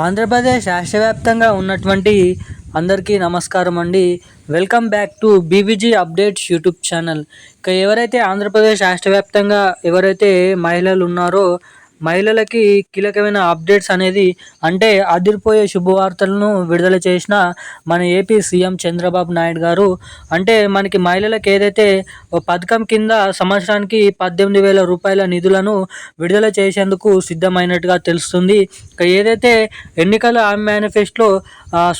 ఆంధ్రప్రదేశ్ రాష్ట్రవ్యాప్తంగా ఉన్నటువంటి అందరికీ నమస్కారం అండి. Welcome back to BBG updates YouTube channel. ఇక ఎవరైతే ఆంధ్రప్రదేశ్ రాష్ట్రవ్యాప్తంగా ఎవరైతే మహిళలు ఉన్నారో మహిళలకి కీలకమైన అప్డేట్స్ అనేది అంటే అదిరిపోయే శుభవార్తలను విడుదల చేసిన మన ఏపీ సీఎం చంద్రబాబు నాయుడు గారు. అంటే మనకి మహిళలకు ఏదైతే పథకం కింద సంవత్సరానికి పద్దెనిమిది వేల రూపాయల నిధులను విడుదల చేసేందుకు సిద్ధమైనట్టుగా తెలుస్తుంది. ఇక ఏదైతే ఎన్నికల మేనిఫెస్టోలో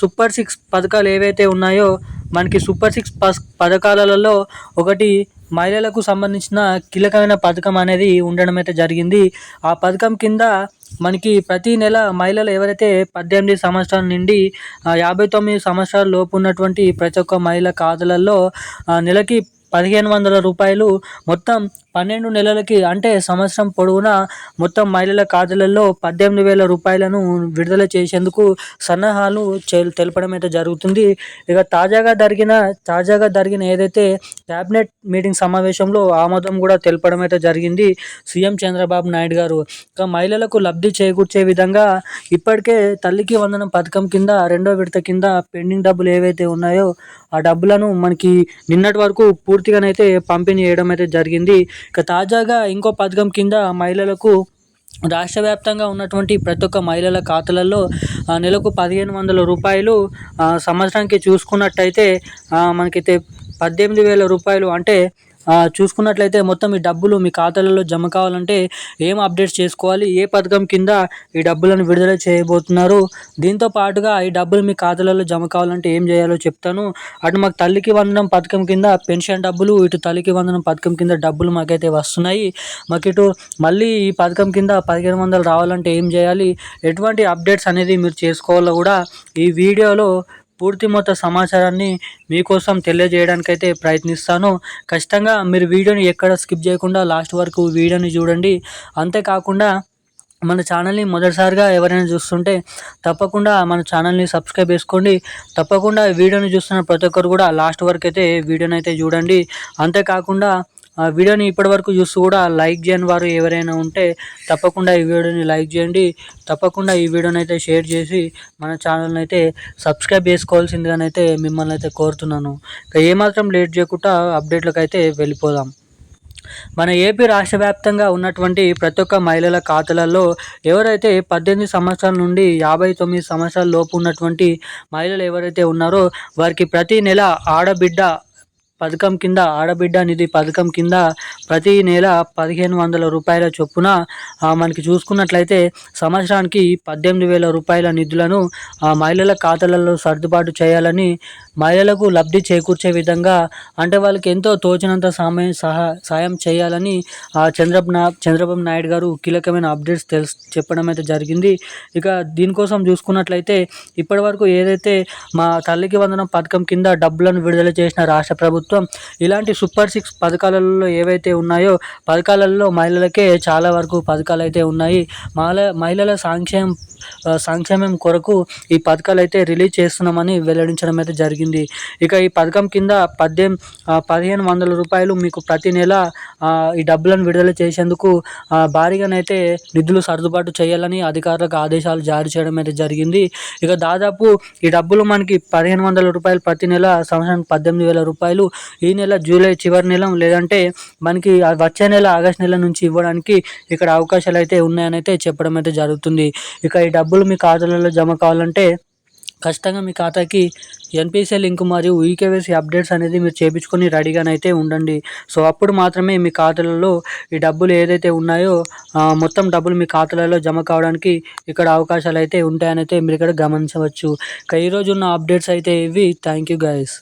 సూపర్ సిక్స్ పథకాలు ఏవైతే ఉన్నాయో మనకి సూపర్ సిక్స్ పథకాలలో ఒకటి మహిళలకు సంబంధించిన కీలకమైన పథకం అనేది ఉండడం అయితే జరిగింది. ఆ పథకం కింద మనకి ప్రతి నెల మహిళలు ఎవరైతే పద్దెనిమిది సంవత్సరాల నుండి యాభై తొమ్మిది సంవత్సరాల లోపు ఉన్నటువంటి ప్రతి ఒక్క మహిళ ఖాతాలలో నెలకి పదిహేను వందల రూపాయలు మొత్తం పన్నెండు నెలలకి అంటే సంవత్సరం పొడవునా మొత్తం మహిళల ఖాతాలలో పద్దెనిమిది వేల రూపాయలను విడుదల చేసేందుకు సన్నాహాలు తెలపడం అయితే జరుగుతుంది. ఇక తాజాగా జరిగిన తాజాగా జరిగిన ఏదైతే క్యాబినెట్ మీటింగ్ సమావేశంలో ఆమోదం కూడా తెలపడం అయితే జరిగింది సీఎం చంద్రబాబు నాయుడు గారు. ఇక మహిళలకు లబ్ధి చేకూర్చే విధంగా ఇప్పటికే తల్లికి వందనం పథకం కింద రెండో విడత కింద పెండింగ్ డబ్బులు ఏవైతే ఉన్నాయో ఆ డబ్బులను మనకి నిన్నటి వరకు పూర్తిగానైతే పంపిణీ చేయడం అయితే జరిగింది. ఇక తాజాగా ఇంకో పథకం కింద మహిళలకు రాష్ట్ర వ్యాప్తంగా ఉన్నటువంటి ప్రతి ఒక్క మహిళల ఖాతాలలో నెలకు పదిహేను వందల రూపాయలు సంవత్సరానికి చూసుకున్నట్టయితే మనకైతే పద్దెనిమిది వేల రూపాయలు అంటే చూసుకున్నట్లయితే మొత్తం ఈ డబ్బులు మీ ఖాతాలలో జమ కావాలంటే ఏం అప్డేట్స్ చేసుకోవాలి? ఏ పథకం కింద ఈ డబ్బులను విడుదల చేయబోతున్నారు? దీంతో పాటుగా ఈ డబ్బులు మీ ఖాతాలలో జమ కావాలంటే ఏం చేయాలో చెప్తాను. అటు మాకు తల్లికి వందనం పథకం కింద పెన్షన్ డబ్బులు ఇటు తల్లికి వందనం పథకం కింద డబ్బులు మాకైతే వస్తున్నాయి. మాకు ఇటు మళ్ళీ ఈ పథకం కింద పదిహేను వందలు రావాలంటే ఏం చేయాలి? ఎటువంటి అప్డేట్స్ అనేది మీరు చేసుకోవాలో కూడా ఈ వీడియోలో పూర్తి మొత్త సమాచారాన్ని మీకోసం తెలియజేయడానికైతే ప్రయత్నిస్తాను. ఖచ్చితంగా మీరు వీడియోని ఎక్కడ స్కిప్ చేయకుండా లాస్ట్ వరకు వీడియోని చూడండి. అంతేకాకుండా మన ఛానల్ని మొదటిసారిగా ఎవరైనా చూస్తుంటే తప్పకుండా మన ఛానల్ని సబ్స్క్రైబ్ చేసుకోండి. తప్పకుండా వీడియోని చూస్తున్న ప్రతి ఒక్కరు కూడా లాస్ట్ వరకు అయితే వీడియోని అయితే చూడండి. అంతేకాకుండా వీడియోని ఇప్పటివరకు చూస్తూ కూడా లైక్ చేయని వారు ఎవరైనా ఉంటే తప్పకుండా ఈ వీడియోని లైక్ చేయండి. తప్పకుండా ఈ వీడియోని అయితే షేర్ చేసి మన ఛానల్ని అయితే సబ్స్క్రైబ్ చేసుకోవాల్సిందిగానైతే మిమ్మల్ని అయితే కోరుతున్నాను. ఇక ఏమాత్రం లేట్ చేయకుండా అప్డేట్లకు అయితే వెళ్ళిపోదాం. మన ఏపీ రాష్ట్ర వ్యాప్తంగా ఉన్నటువంటి ప్రతి ఒక్క మహిళల ఖాతాలలో ఎవరైతే పద్దెనిమిది సంవత్సరాల నుండి యాభై తొమ్మిది సంవత్సరాల లోపు ఉన్నటువంటి మహిళలు ఎవరైతే ఉన్నారో వారికి ప్రతి నెల ఆడబిడ్డ పథకం కింద ఆడబిడ్డ నిధి పథకం కింద ప్రతి నెల పదిహేను వందల రూపాయల చొప్పున మనకి చూసుకున్నట్లయితే సంవత్సరానికి పద్దెనిమిది వేల రూపాయల నిధులను మహిళల ఖాతాలలో సర్దుబాటు చేయాలని మహిళలకు లబ్ధి చేకూర్చే విధంగా అంటే వాళ్ళకి ఎంతో తోచినంత సమయం సహా సాయం చేయాలని చంద్రబాబు నా చంద్రబాబు నాయుడు గారు కీలకమైన అప్డేట్స్ తెలుసు చెప్పడం అయితే జరిగింది. ఇక దీనికోసం చూసుకున్నట్లయితే ఇప్పటివరకు ఏదైతే మా తల్లికి వందనం పథకం కింద డబ్బులను విడుదల చేసిన రాష్ట్ర ప్రభుత్వం ఇలాంటి సూపర్ సిక్స్ పథకాలలో ఏవైతే ఉన్నాయో పథకాలలో మహిళలకే చాలా వరకు పథకాలు అయితే ఉన్నాయి. మహిళ మహిళల సంక్షేమం సంక్షేమం కొరకు ఈ పథకాలు అయితే రిలీజ్ చేస్తున్నామని వెల్లడించడం అయితే జరిగింది. ఇక ఈ పథకం కింద పద్దెనిమిది పదిహేను వందల రూపాయలు మీకు ప్రతి నెల ఈ డబ్బులను విడుదల చేసేందుకు భారీగానైతే నిధులు సర్దుబాటు చేయాలని అధికారులకు ఆదేశాలు జారీ చేయడం అయితే జరిగింది. ఇక దాదాపు ఈ డబ్బులు మనకి పదిహేను వందల రూపాయలు ప్రతి నెల సంవత్సరానికి పద్దెనిమిది వేల రూపాయలు ఈ నెల జూలై చివరి నెల లేదంటే మనకి వచ్చే నెల ఆగస్ట్ నెల నుంచి ఇవ్వడానికి ఇక్కడ అవకాశాలు అయితే ఉన్నాయని అయితే చెప్పడం అయితే జరుగుతుంది. ఇక ఈ డబ్బులు మీ ఖాతాలలో జమ కావాలంటే ఖచ్చితంగా మీ ఖాతాకి ఎన్పిసిఐ లింక్ మరియు ఈకేవైసీ అప్డేట్స్ అనేది మీరు చేయించుకొని రెడీగానైతే ఉండండి. సో అప్పుడు మాత్రమే మీ ఖాతాలలో ఈ డబ్బులు ఏదైతే ఉన్నాయో మొత్తం డబ్బులు మీ ఖాతాలలో జమ కావడానికి ఇక్కడ అవకాశాలు అయితే ఉంటాయని అయితే మీరు ఇక్కడ గమనించవచ్చు. ఇక ఈరోజు ఉన్న అప్డేట్స్ అయితే ఇవి. Thank you guys